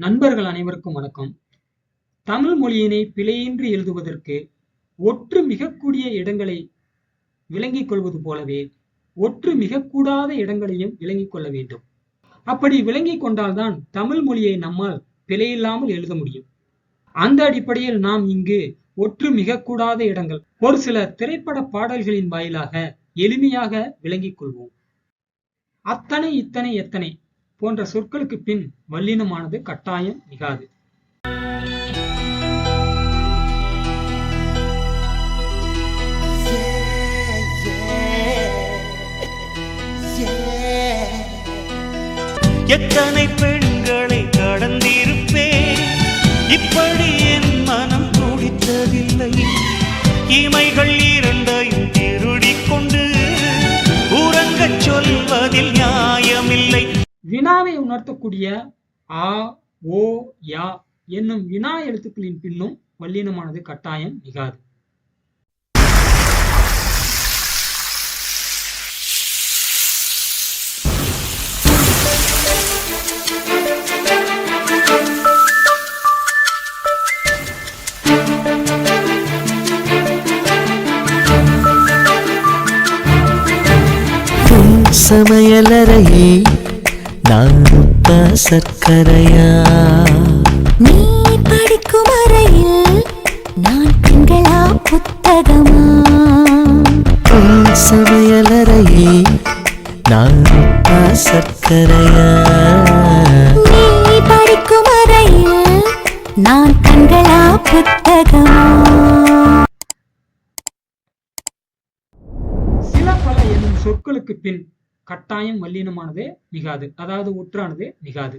நண்பர்கள் அனைவருக்கும் வணக்கம். தமிழ் மொழியினை பிழையின்றி எழுதுவதற்கு ஒற்று மிகக்கூடிய இடங்களை விளங்கிக் கொள்வது போலவே ஒற்று மிகக்கூடாத இடங்களையும் விளங்கிக் கொள்ள வேண்டும். அப்படி விளங்கிக் கொண்டால்தான் தமிழ் மொழியை நம்மால் பிழையில்லாமல் எழுத முடியும். அந்த அடிப்படையில் நாம் இங்கு ஒற்று மிகக்கூடாத இடங்கள் ஒரு சில திரைப்பட பாடல்களின் வாயிலாக எளிமையாக விளங்கிக் கொள்வோம். அத்தனை இத்தனை எத்தனை போன்ற சொற்களுக்கு பின் வல்லினமானது கட்டாயம் மிகாது. எத்தனை பெண்களை கடந்திருப்பேன்? இப்படி என் உணர்த்தக்கூடிய ஆ ஓ யா என்னும் வினா எழுத்துக்களின் பின்னும் வல்லினமானது கட்டாயம் மிகாது. சர்க்கரையா நீ படிக்கும் அறையில் நான் கண்களா புத்தகமா? உன் சமையலறையே நான் உத்த சர்க்கரையா? நீ படிக்கும் அறையில் நான் கண்களா புத்தகமா? சில பல என்னும் சொற்களுக்கு பின் கட்டாயம் வல்லினமானது மிகாது. அதாவது ஒற்றானது மிகாது.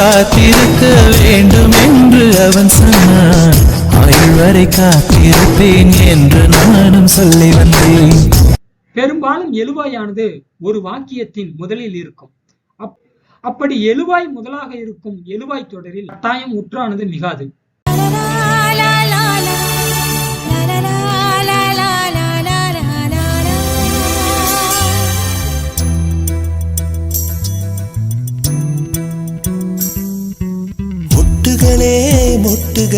காத்திருக்க வேண்டும் என்று அவன் சொன்னான். ஆயுள் வரை காத்திருப்பேன் என்று நானும் சொல்லி வந்தேன். பெரும்பாலும் எழுவாயானது ஒரு வாக்கியத்தின் முதலில் இருக்கும். அப்- அப்படி எழுவாய் முதலாக இருக்கும் எழுவாய் தொடரில் கட்டாயம் உற்றானது மிகாது.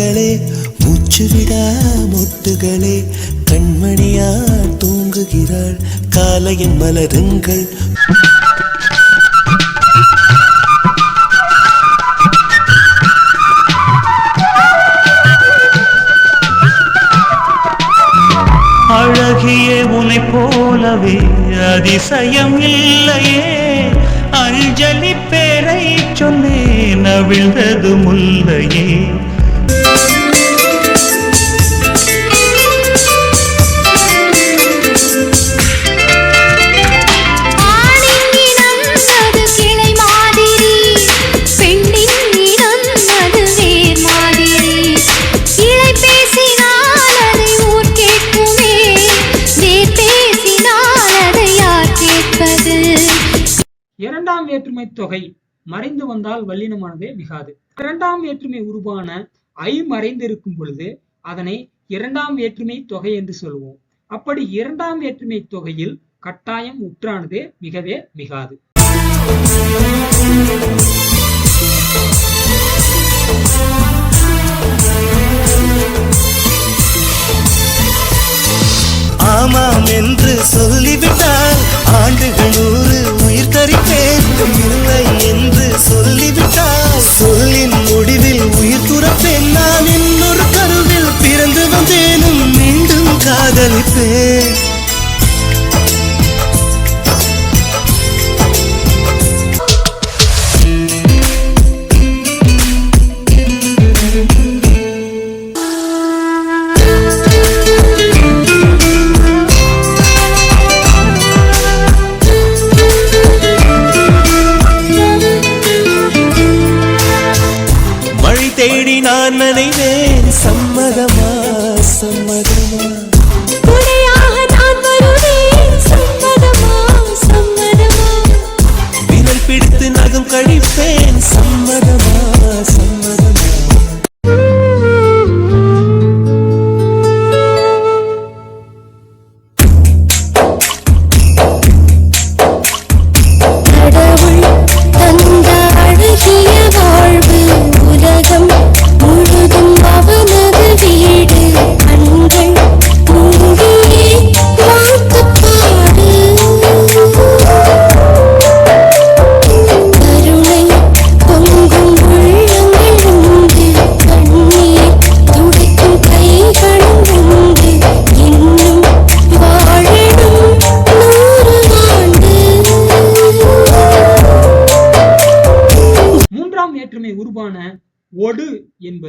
மொட்டுகளே மூச்சு விடா மொட்டுகளே கண்மணியா தூங்குகிறாள் காலையின் மலருங்கள். அழகிய உனை போலவே அதிசயம் இல்லையே. அஞ்சலி பேரை சொன்னேன் அவிழ்ந்தது முல்லையே. வகை மறைந்து வந்தால் வல்லினமானது மிகாது. இரண்டாம் வேற்றுமை உருவான ஐ மறைந்திருக்கும் பொழுது அதனை இரண்டாம் வேற்றுமை தொகை என்று சொல்வோம். அப்படி இரண்டாம் வேற்றுமை தொகையில் கட்டாயம் உற்றானது மிகவே மிகாது. ஆமாம் என்று சொல்லிவிட்டால் ஆண்டுகள் நூறு உயிர் தரிப்பேன். இல்லை என்று சொல்லிவிட்டால் சொல்லின் முடிவில் உயிர் துறப்பேன். நான் என்ன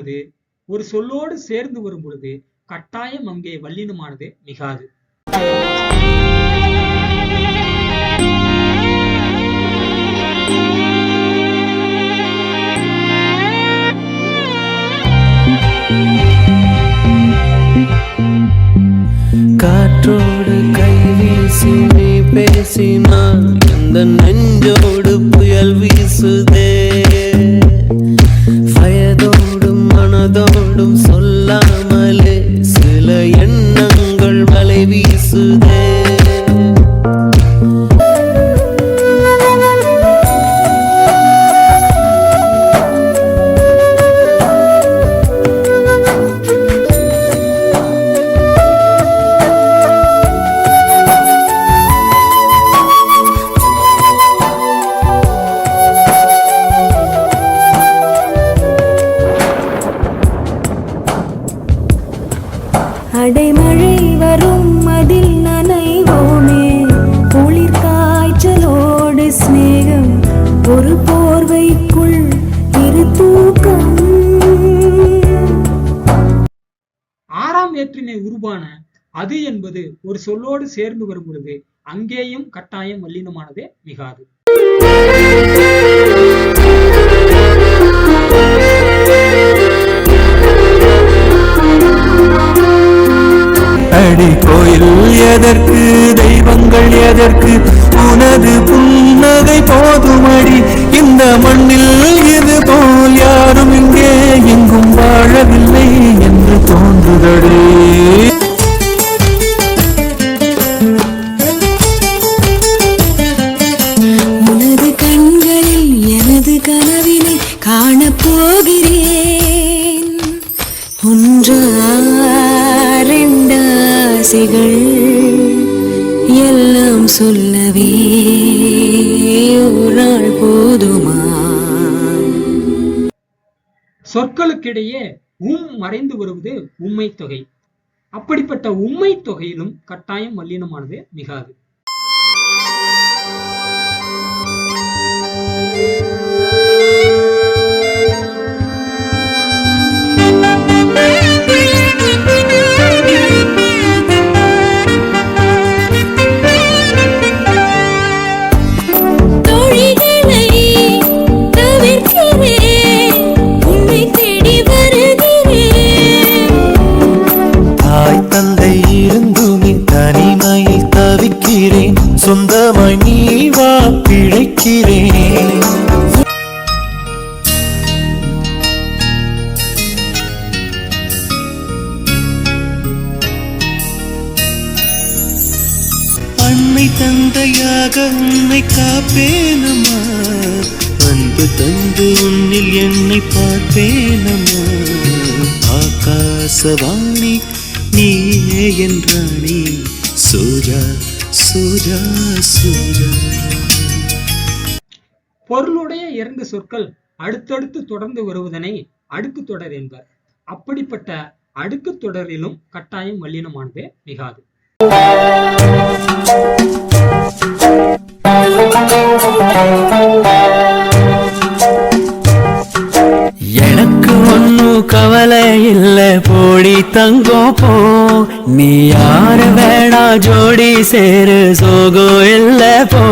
பொழுது ஒரு சொல்லோடு சேர்ந்து வரும் பொழுது கட்டாயம் அங்கே வல்லினமானது மிகாது. காற்றோடு கை வீசி நீ பேசினான் எந்த நெஞ்சோடு புயல் வீசுதே. மனதோடும் அது என்பது ஒரு சொல்லோடு சேர்ந்து வரும் பொழுது அங்கேயும் கட்டாயம் வல்லினமானது மிகாது. அடி கோயில் எதற்கு தெய்வங்கள் எதற்கு உனது புன்னகை போதுமடி. இந்த மண்ணில் இது போல் யாரும் இங்கே எங்கும் வாழவில்லை என்று தோன்றுதடே. சொல்லவே ஒரு நாள் போதுமா? சொற்களுக்கிடையே உம் மறைந்து வருவது உண்மை தொகை. அப்படிப்பட்ட உண்மை தொகையிலும் கட்டாயம் மல்லினமானது மிகாது. அன்னை தந்தையாக உன்னை காப்பேனம்மா. அன்பு தந்து உன்னில் என்னை பார்ப்பேனம்மா. ஆகாசவாணி நீயே என்றாணி சூஜா சூஜா சூஜா பொருளுடைய இரண்டு சொற்கள் அடுத்தடுத்து தொடர்ந்து வருவதனை அடுக்கு தொடர் என்பர். அப்படிப்பட்ட அடுக்கு தொடரிலும் கட்டாயம் வல்லினமானது மிகாது. எனக்கு ஒன்னும் கவலை இல்ல போடி தங்கம் போ. நீ யாரு வேணா ஜோடி சேரு சோகோ இல்ல போ,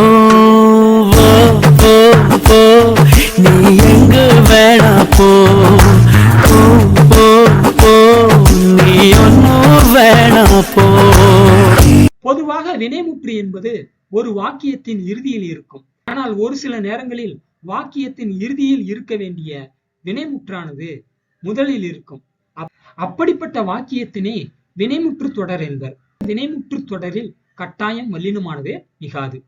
வாக்கியத்தின் இறுதியில் இருக்கும். ஆனால் ஒரு சில நேரங்களில் வாக்கியத்தின் இறுதியில் இருக்க வேண்டிய வினைமுற்றானது முதலில் இருக்கும். அப்படிப்பட்ட வாக்கியத்தினை வினைமுற்று தொடர் என்பர். வினைமுற்று தொடரில் கட்டாயம் வல்லினமானது மிகாது.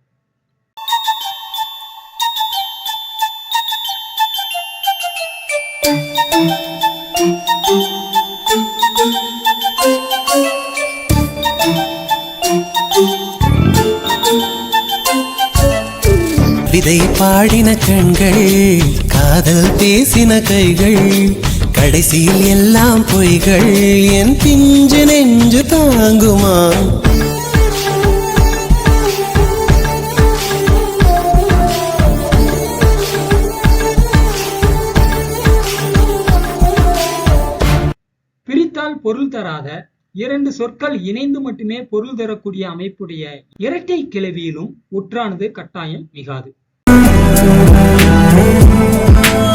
கவிதை பாடின கண்கள் காதல் பேசின கைகள் கடைசியில் எல்லாம் பொய்கள் என் பிஞ்சு நெஞ்சு தாங்குமா? பிரித்தால் பொருள் தராத இரண்டு சொற்கள் இணைந்து மட்டுமே பொருள் தரக்கூடிய அமைப்புடைய இரட்டை கிளவியிலும் உற்றானது கட்டாயம் மிகாது. Oh,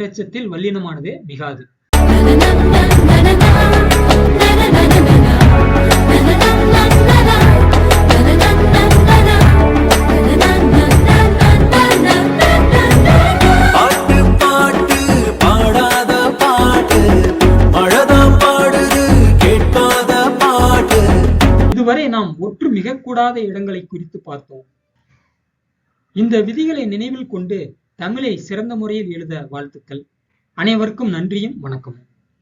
பேரெச்சத்தில் வல்லினமானது மிகாது. இதுவரை நாம் ஒற்று மிகக்கூடாத இடங்களை குறித்து பார்த்தோம். இந்த விதிகளை நினைவில் கொண்டு தமிழை சிறந்த முறையில் எழுத வாழ்த்துக்கள். அனைவருக்கும் நன்றியும் வணக்கமும்.